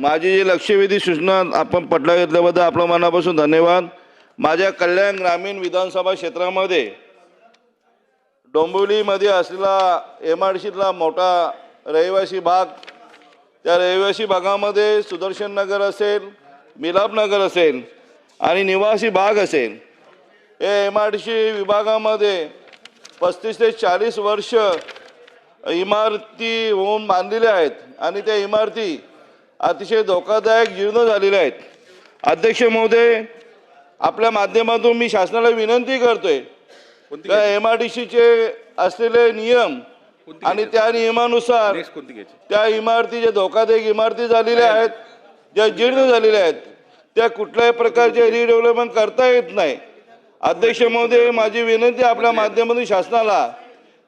माझी जी लक्षवेधी सूचना आपण पटला घेतल्याबद्दल आपलं मनापासून धन्यवाद. माझ्या कल्याण ग्रामीण विधानसभा क्षेत्रामध्ये डोंबिवलीमध्ये असलेला एम आर सीतला मोठा रहिवासी भाग त्या रहिवासी भागामध्ये सुदर्शन नगर असेल मिलापनगर असेल आणि निवासी भाग असेल हे एम आर सी विभागामध्ये पस्तीस ते चाळीस वर्ष इमारती होऊन बांधलेल्या आहेत आणि त्या इमारती अतिशय धोकादायक जीर्ण झालेल्या आहेत. अध्यक्ष महोदय आपल्या माध्यमातून मी शासनाला विनंती करतोय. त्या एम आर डी सीचे असलेले नियम आणि त्या नियमानुसार त्या इमारती ज्या धोकादायक इमारती झालेल्या आहेत ज्या जीर्ण झालेल्या आहेत त्या कुठल्याही प्रकारचे रिडेव्हलपमेंट करता येत नाही. अध्यक्ष महोदय माझी विनंती आपल्या माध्यमातून शासनाला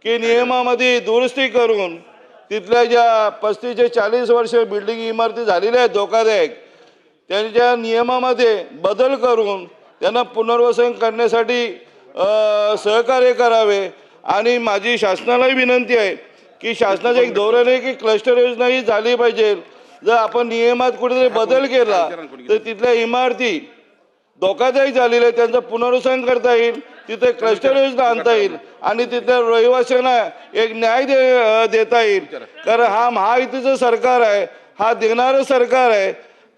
की नियमामध्ये दुरुस्ती करून तिथल्या ज्या पस्तीस ते चाळीस वर्ष बिल्डिंग इमारती झालेल्या आहेत धोकादायक त्यांच्या नियमामध्ये बदल करून त्यांना पुनर्वसन करण्यासाठी सहकार्य करावे. आणि माझी शासनालाही विनंती आहे की शासनाचं एक धोरण आहे की क्लस्टर योजना ही झाली पाहिजे. जर आपण नियमात कुठेतरी बदल केला तर तिथल्या इमारती धोकादायक झालेल्या आहेत त्यांचं पुनर्वसन करता येईल. तिथे क्लस्टर योजना आणता येईल. आणि तिथल्या रहिवाशांना एक न्याय दे देता येईल. कारण हा महायुतीचं सरकार आहे हा देणारं सरकार आहे.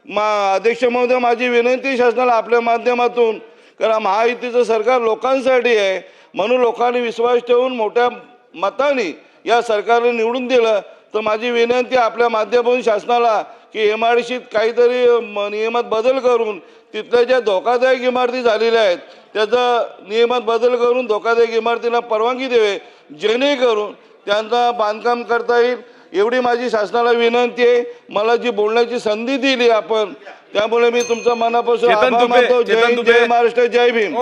मा अध्यक्ष महोदय माझी विनंती शासनाला आपल्या माध्यमातून कारण महायुतीचं सरकार लोकांसाठी आहे. म्हणून लोकांनी विश्वास ठेवून मोठ्या मताने या सरकारने निवडून दिलं. तर माझी विनंती आपल्या माध्यमातून शासनाला की एम आर सीत काहीतरी म- नियमात बदल करून तिथल्या ज्या धोकादायक इमारती झालेल्या आहेत त्याचा नियमात बदल करून धोकादायक इमारतीला परवानगी द्यावे जेणेकरून त्यांचा बांधकाम करता येईल. एवढी माझी शासनाला विनंती आहे. मला जी बोलण्याची संधी दिली आपण त्यामुळे मी तुमचा मनापासून. जय महाराष्ट्र जय भीम.